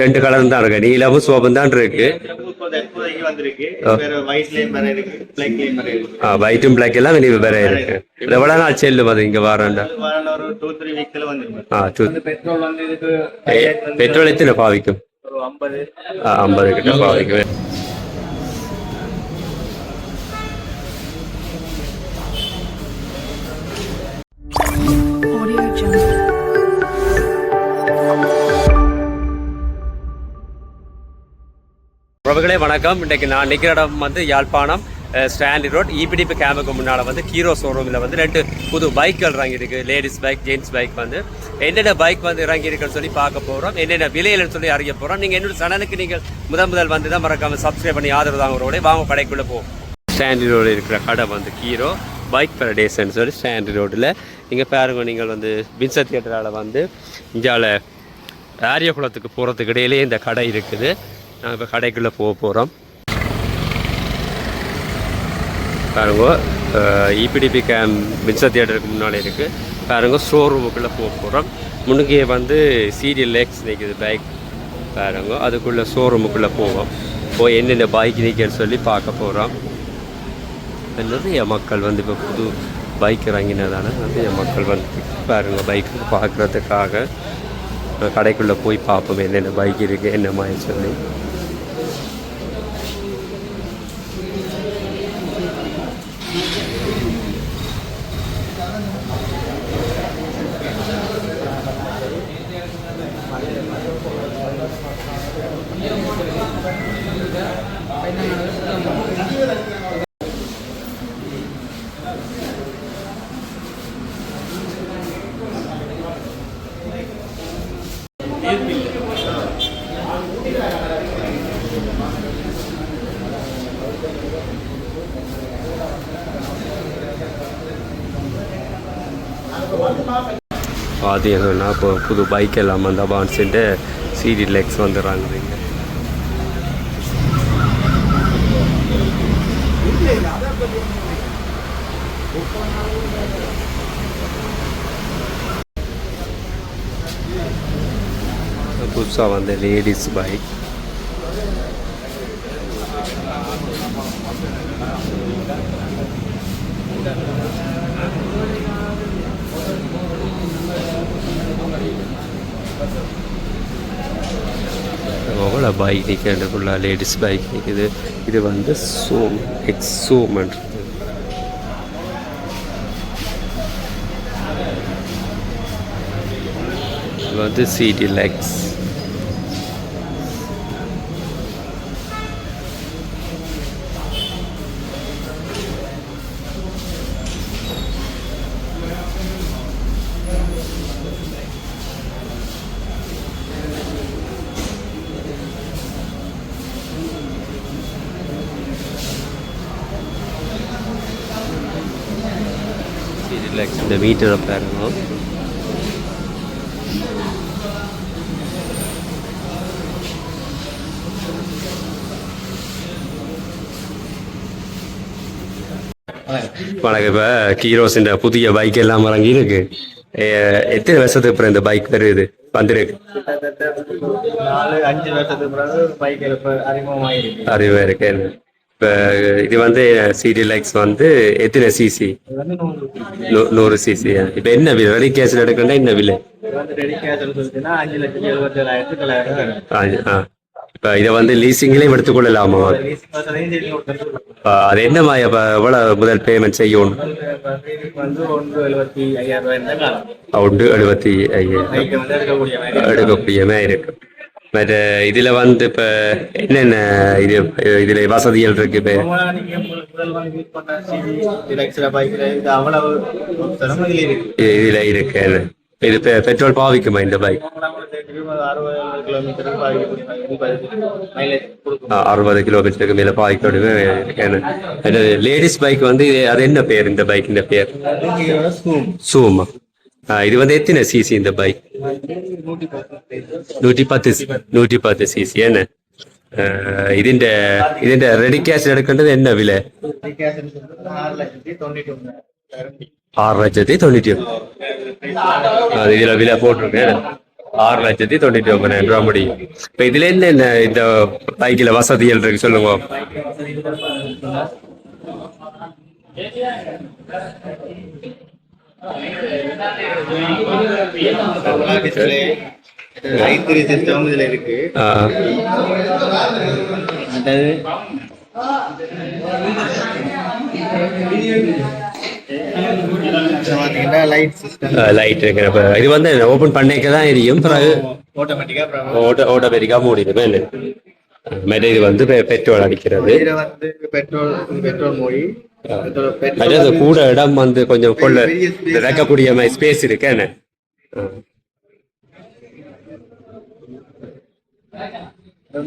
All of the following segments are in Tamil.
ரெண்டு கலர் தான் இருக்கு. நீலமும் சோப்பும் தான் இருக்கு. ஒயிட்டும் பிளாக் எல்லாம் வெளியே வேற இருக்கு. எவ்வளவு நாள் செல்லும் அது இங்க வாரண்டா? வாரம் பெட்ரோல் எத்தனை பாவிக்கும்? ஐம்பது கிட்ட பாவிக்கும். Audio உறவுகளே வணக்கம். இன்றைக்கு நான் நிற்கிற இடம் வந்து யாழ்ப்பாணம் ஸ்டான்லி ரோட். இபிடிபி கேம்புக்கு முன்னால் வந்து ஹீரோ ஷோரூமில் வந்து ரெண்டு புது பைக்கள் இறங்கியிருக்கு. லேடிஸ் பைக் ஜென்ஸ் பைக் வந்து. என்னென்ன பைக் வந்து இறங்கியிருக்குன்னு சொல்லி பார்க்க போகிறோம் என்னென்ன விலையிலன்னு சொல்லி அறிய போகிறோம் நீங்கள் என்னோட சேனலுக்கு நீங்கள் முதல் முதல் வந்து தான் மறக்காமல் சப்ஸ்கிரைப் பண்ணி ஆதரவு தாங்கிறோட வாங்க கடைக்குள்ளே போவோம். ஸ்டாண்டி ரோடு இருக்கிற கடை வந்து ஹீரோ பைக் பரடேஸ்ன்னு சொல்லி ஸ்டாண்டி ரோட்டில் இங்கே பாருங்க நீங்கள் வந்து வின்சர் தியேட்டரால் வந்து இந்தியாவில் ஆரியகுளத்துக்கு போகிறதுக்கு இடையிலே இந்த கடை இருக்குது. நாங்கள் இப்போ கடைக்குள்ளே போக போகிறோம் பாருங்க இபிடிபி கேம் வின்சர் தியேட்டருக்கு முன்னாலே இருக்குது பாருங்க ஷோரூமுக்குள்ளே போக போகிறோம் முன்னுக்கே வந்து சீரியல் லேக்ஸ் நிற்குது பைக் பாருங்க அதுக்குள்ளே ஷோரூமுக்குள்ளே போவோம். போய் என்னென்ன பைக் நிற்கன்னு சொல்லி பார்க்க போகிறோம் நிறைய மக்கள் வந்து இப்போ புது பைக் இறங்கினதான நிறைய மக்கள் வந்து பாருங்க பைக் பார்க்குறதுக்காக கடைக்குள்ளே போய் பார்ப்போம் என்னென்ன பைக் இருக்குது என்ன மாதிரி சொல்லி. பாதி என்னன்னா இப்போ புது பைக் எல்லாம் வந்தால் அவான்ஸுட்டு சிடி லெக்ஸ் வந்துடுறாங்க இங்க. புதுசாக வந்த லேடிஸ் பைக் எவ்வளோ பைக் நிற்கிறதுக்குள்ள லேடிஸ் பைக் நிற்குது இது வந்து சோம் எக்ஸ் சோம்ன்றது இது வந்து சிடி லெக்ஸ் சிடி லெக்ஸ் இந்த மீட்டரை பாருங்க. வணக்கம். இப்போ கீரோஸின் புதிய பைக் எல்லாம் இறங்கி இருக்கு. எ- எத்தனை வருஷத்துக்கு அப்புறம் இந்த பைக் வருது? வந்திருக்கு நாலு அஞ்சு வருஷத்துக்கு பிறகு பைக் இப்போ அறிமுகமாயிருக்கு. அறிவா இருக்கு இது வந்து சிடி லைக்ஸ் வந்து எத்தனை சிசி நூறு சிசி இப்போ என்ன விலை? ரெடி கேஸில் எடுக்கணும்னா என்ன விலை? ஆ. இப்போ இதை வந்து லீசிங்லேயும் எடுத்துக்கொள்ளலாமா? அது என்ன மாதிரி அப்போ எவ்வளோ முதல் பேமெண்ட் வந்து ஒன்று எழுபத்தி ஐயாயிரம். எடுக்கக்கூடிய மாதிரி இருக்கு. மற்ற இதுல வந்து இப்ப என்னென்ன இது இதுல வசதிகள் இருக்கு இப்ப? இதுல இருக்கு இது பெட்ரோல் பாவிக்குமா இந்த பைக் அறுபது கிலோமீட்டருக்கு மேல பாவிக்கோடு லேடிஸ் பைக் வந்து அது என்ன பேர் இந்த பைக் இந்த பேர் சூமா இது வந்து எத்தனை சிசி இந்த பைக் நூற்றி பத்து நூற்றி பத்து நூற்றி பத்து சிசி என்ன ഏഹ് ഇതിന്റെ ഇതിന്റെ റെഡി ക്യാഷ് എടുക്കേണ്ടത് എന്നാ വില ஆறு லட்சத்தி தொண்ணூற்றி ஒன்பதாயிரம் ஆறு லட்சத்தி தொண்ணூற்றி ஒன்பது அது இதுல விலை போட்டிருக்கேன் ஆறு லட்சத்தி தொண்ணூற்றி ஒன்பதாயிரம் ரூபாய் முடியும் இப்ப இதுல என்ன என்ன இந்த பைக்கில் வசதிகள் இருக்கு சொல்லுங்க ஐத்திரி சிஸ்டம் இதுல இருக்கு பாத்தீங்கன்னா லைட் சிஸ்டம் லைட் இருக்கு இப்ப இது வந்து ஓபன் பண்ணிக்க தான் எரியும் பிறகு ஆட்டோமேட்டிக்கா ஓட்ட இது வந்து பெ- பெட்ரோல் அடிக்கிறது. இதுல வந்து பெட்ரோல் பெட்ரோல் மொழி. மற்றது கூட இடம் வந்து கொஞ்சம் கொள்ள வைக்கக்கூடிய மாதிரி ஸ்பேஸ் இருக்கு என்ன?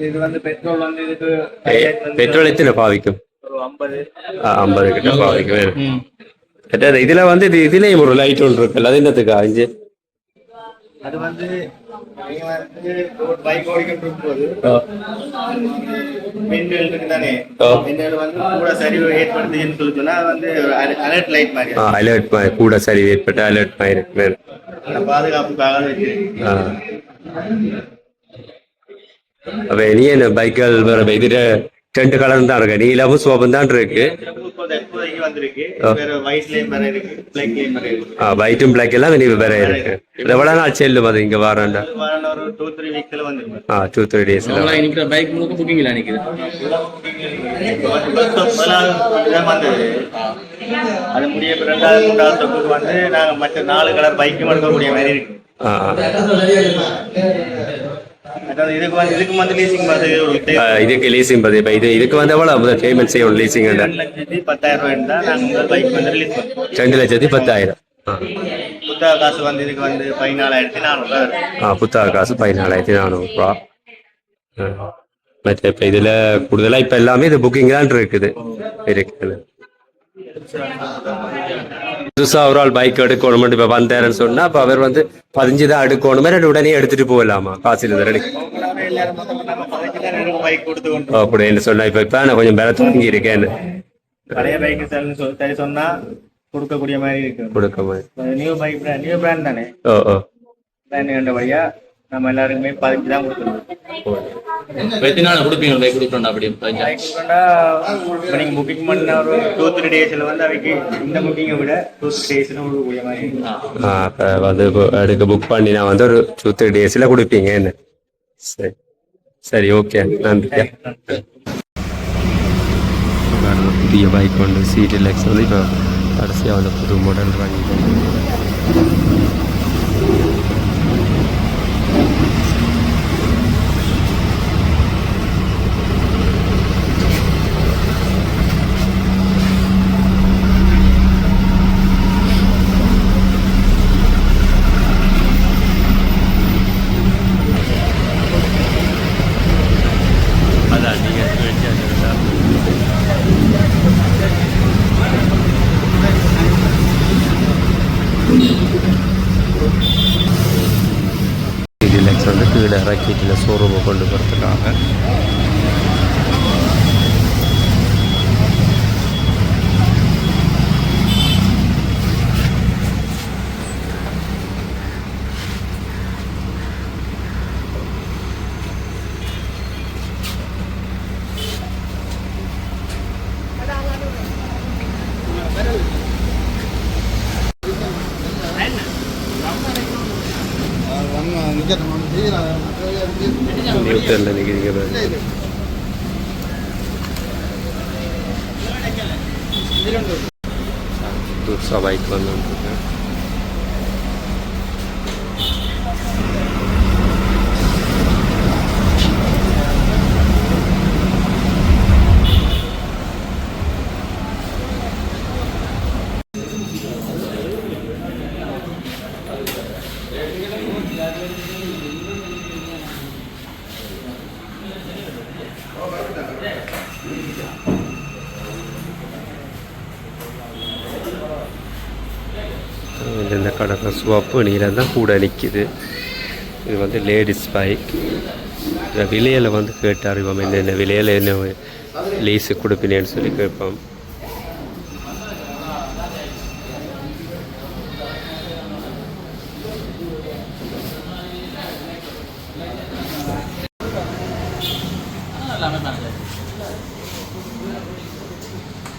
இது வந்து பெட்ரோல் வந்து இதுக்கு பெட்ரோல் எத்தனை பாவிக்கும்? ஐம்பது. கிட்ட பாவிக்கும் இதுல வந்து இது இதுலயும் ஒரு லைட் ஒன்று இருக்குல்ல அது என்னத்துக்கு அஞ்சு? அது வந்து நீங்க வந்து ஒரு பைக் ஓடிக்கிட்டு இருக்கும்போது மின்னல் இருக்கு தானே ஆ. மின்னல் வந்து கூட சரிவு ஏற்படுத்துதுன்னு சொல்லி சொன்னா அது வந்து அலர்ட் லைட் மாதிரி அலர்ட் கூட சரி ஏற்பட்ட அலர்ட் மாதிரி இருக்கு. பாதுகாப்புக்காக வச்சு. ஆ. அப்ப நீ என்ன பைக்கள் வேற ரெண்டு கலர் தான் இருக்கு. நீலமும் சோபம் தான் இருக்கு. ஒயிட்டும் பிளாக் எல்லாம் வெளியே வேற இருக்கு. எவ்வளவு நாள் செல்லும் அது இங்க வாரண்டா? டூ த்ரீ வீக்ஸ்ல வந்துருக்கு ஆ டூ த்ரீ டேஸ்ல அவங்களா இன்னைக்கு பைக் முழுக்க புக்கிங்ல நிக்குது. வந்தது. அது முடிய இப்ப ரெண்டாவது மூன்றாவது தொகுப்பு வந்து நாங்க மற்ற நாலு கலர் பைக்கும் எடுக்கக்கூடிய மாதிரி இருக்கு. இதுக்கு லீசிங் ஆ, இதுக்கு லீசிங் பத்தி இப்ப இது இதுக்கு வந்து எவ்வளவு முதல் பேமெண்ட் செய்யணும் லீசிங் ரெண்டு லட்சத்தி பத்தாயிரம். புத்தக காசு வந்து இதுக்கு வந்து பதினாலாயிரத்தி நானூறு ரூபாய் வரும். ஆ புத்தக காசு பதினாலாயிரத்தி நானூறுரூவா மற்ற இப்போ இதில் கூடுதலாக இப்போ எல்லாமே இது புக்கிங் தான் இருக்குது. இருக்குது. புதுசாக ஒரு ஆள் பைக் எடுக்கணும் இப்போ வந்தாருன்னு சொன்னா அப்போ அவர் வந்து பதிஞ்சு தான் எடுக்கணுமே ரெண்டு உடனே எடுத்துட்டு போகலாமா? காசு இல்லை ரெடி. அப்படின்னு சொன்னா இப்போ இப்போ நான் கொஞ்சம் வேலை தொடங்கி இருக்கேன்னு. பழைய பைக் சரி சொன்னா கொடுக்கக்கூடிய மாதிரி இருக்கு. கொடுக்க மாதிரி. நியூ பைக் நியூ பிராண்ட் தானே? ஓ ஓ. பிராண்ட் கண்டபடியா நம்ம எல்லாருக்குமே பதினஞ்சு தான் கொடுத்துருவோம் எத்தனை நாள் கொடுப்பீங்க பைக் கொடுக்கணும் அப்படி இப்போ நீங்கள் புக்கிங் பண்ண ஒரு டூ த்ரீ டேஸில் வந்து அவைக்கு இந்த புக்கிங்கை விட டூ த்ரீ டேஸில் கொடுக்கக்கூடிய மாதிரி வந்து எடுக்க புக் பண்ணி நான் வந்து ஒரு டூ த்ரீ டேஸில் கொடுப்பீங்க என்ன? சரி. சரி ஓகே நன்றி. புதிய பைக் வந்து சிடி லெக்ஸ் வந்து இப்போ கடைசியாக வந்து புது மாடல் வாங்கி அதான் நீங்கள் சிடி லெக்ஸ் வந்து கீழே இறக்கிட்டு ஷோரூமை கொண்டு போகிறதுக்காக புதுசாக பைக் வந்துருக்கு இந்த கடற்கரை சிவப்பு நீலம் தான் கூட நிற்கிது இது வந்து லேடிஸ் பைக். இந்த விலையில் வந்து கேட்டு அறிவோம் என்னென்ன விலையில் என்ன லீஸு கொடுப்பினேன்னு சொல்லி கேட்போம்.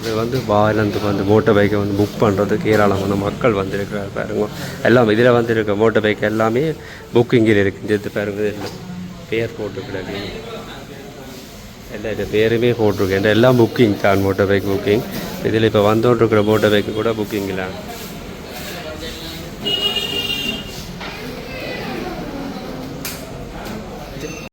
இது வந்து வாயிலந்துக்கு வந்து மோட்டர் பைக்கை வந்து புக் பண்ணுறதுக்கு ஏராளமான மக்கள் வந்திருக்கிறார் பாருங்க. எல்லாம் இதில் வந்திருக்க மோட்டர் பைக் எல்லாமே புக்கிங்கில் இருக்குது இது பாருங்க இதில் பேர் போட்டு கிடக்கு எல்லா இது பேருமே போட்டிருக்கு எல்லாம் புக்கிங் தான் மோட்டர் பைக் புக்கிங் இதில் இப்போ வந்துகிட்டு இருக்கிற மோட்டர் பைக்கு கூட புக்கிங்கில்